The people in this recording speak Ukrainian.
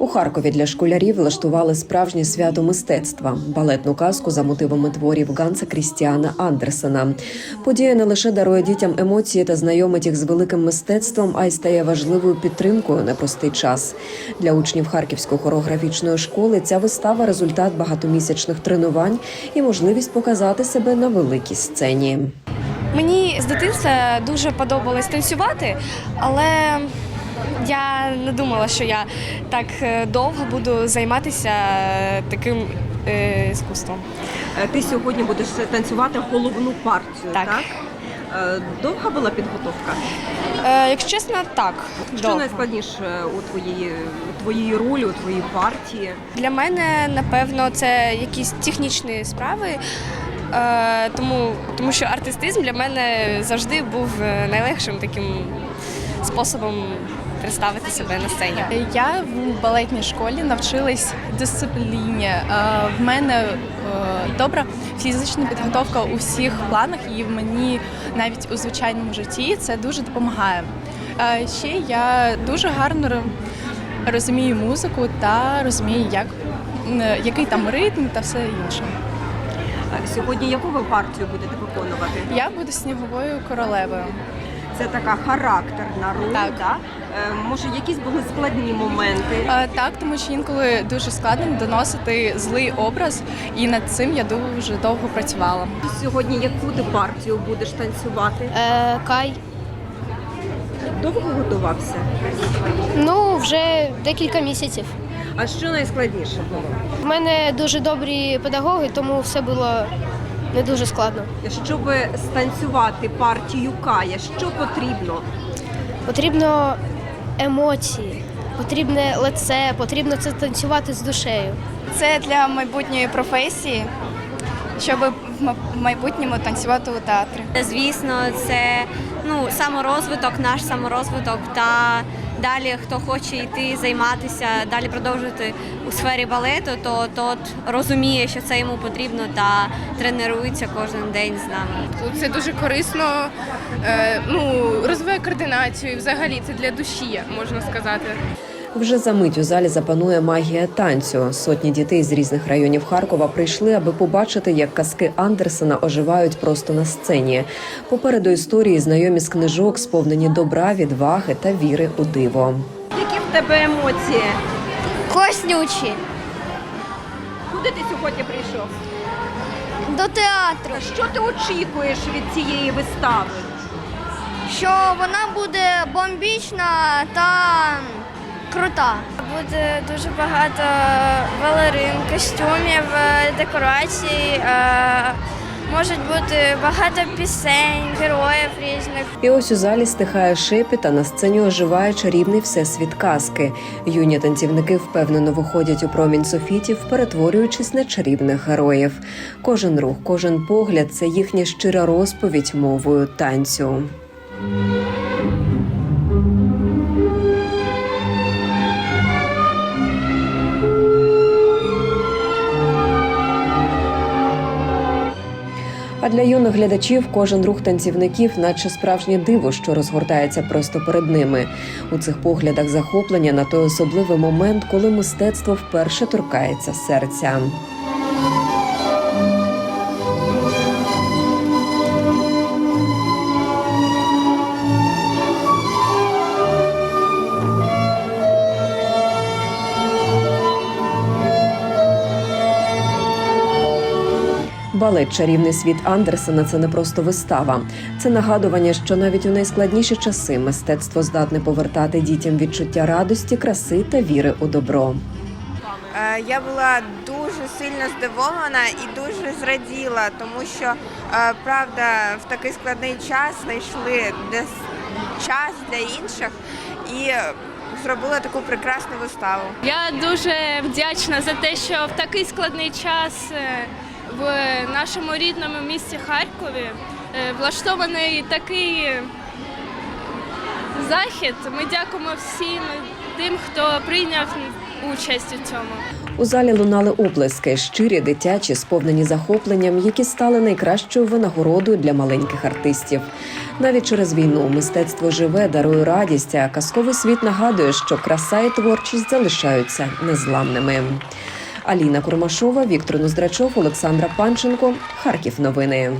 У Харкові для школярів влаштували справжнє свято мистецтва балетну казку за мотивами творів Ганса Крістіана Андерсена. Подія не лише дарує дітям емоції та знайомить їх з великим мистецтвом, а й стає важливою підтримкою на простий час. Для учнів Харківської хореографічної школи ця вистава результат багатомісячних тренувань і можливість показати себе на великій сцені. Мені з дитинства дуже подобалось танцювати, але я не думала, що я так е, довго буду займатися е, таким е, іскусством. Е, Ти сьогодні будеш танцювати головну партію, так? Так. Довга була підготовка? Е, якщо чесно, так. Що довго. найскладніше у твоїй, у твоїй ролі, у твоїй партії? Для мене, напевно, це якісь технічні справи. Е, тому, тому що артистизм для мене завжди був найлегшим таким способом представити себе на сцені. Я в балетній школі навчилась дисципліні. Е, В мене е, добра фізична підготовка у всіх планах, і мені навіть у звичайному житті це дуже допомагає. Е, Ще я дуже гарно розумію музику та розумію, як, який там ритм та все інше. Сьогодні яку ви партію будете виконувати? Я буду сніговою королевою. Це така характерна роль, Так. Да? Е, Може, якісь були складні моменти? Е, Так, тому що інколи дуже складно доносити злий образ, і над цим я дуже довго працювала. Сьогодні яку ти партію будеш танцювати? Е, Кай. Довго готувався? Ну, вже декілька місяців. А що найскладніше було? У мене дуже добрі педагоги, тому все було не дуже складно. Щоб станцювати партію Кая, що потрібно? Потрібно емоції, потрібне лице, потрібно це танцювати з душею. Це для майбутньої професії, щоб в майбутньому танцювати у театрі. Звісно, це ну саморозвиток, наш саморозвиток. Та далі, хто хоче йти займатися, далі продовжувати у сфері балету, то тот розуміє, що це йому потрібно, та тренується кожен день з нами. Це дуже корисно, е, ну, розвиває координацію і взагалі це для душі, можна сказати. Вже за мить у залі запанує магія танцю. Сотні дітей з різних районів Харкова прийшли, аби побачити, як казки Андерсена оживають просто на сцені. Попереду історії знайомі з книжок, сповнені добра, відваги та віри у диво. Які в тебе емоції? Коснючі Куди ти сьогодні прийшов? до театру, Що ти очікуєш від цієї вистави? що вона буде бомбічна та крута. Буде дуже багато балерин, костюмів, е, декорацій. е, Можуть бути багато пісень, героїв різних. І ось у залі стихає шепіт, а на сцені оживає чарівний всесвіт казки. Юні танцівники впевнено виходять у промінь софітів, перетворюючись на чарівних героїв. Кожен рух, кожен погляд це їхня щира розповідь мовою танцю. Для юних глядачів кожен рух танцівників, наче справжнє диво, що розгортається просто перед ними. У цих поглядах захоплення на той особливий момент, коли мистецтво вперше торкається серця. Балет Чарівний світ Андерсена це не просто вистава. Це нагадування, що навіть у найскладніші часи мистецтво здатне повертати дітям відчуття радості, краси та віри у добро. Е, Я була дуже сильно здивована і дуже зраділа, тому що е, правда в такий складний час знайшли десь час для інших і зробили таку прекрасну виставу. Я дуже вдячна за те, що в такий складний час е, в нашому рідному місті Харкові е, влаштований такий захід. Ми дякуємо всім тим, хто прийняв участь у цьому. У залі лунали оплески, щирі, дитячі, сповнені захопленням, які стали найкращою винагородою для маленьких артистів. Навіть через війну мистецтво живе, дарує радість, а казковий світ нагадує, що краса і творчість залишаються незламними. Аліна Курмашова, Віктор Ноздрачов, Олександра Панченко. Харків. Новини.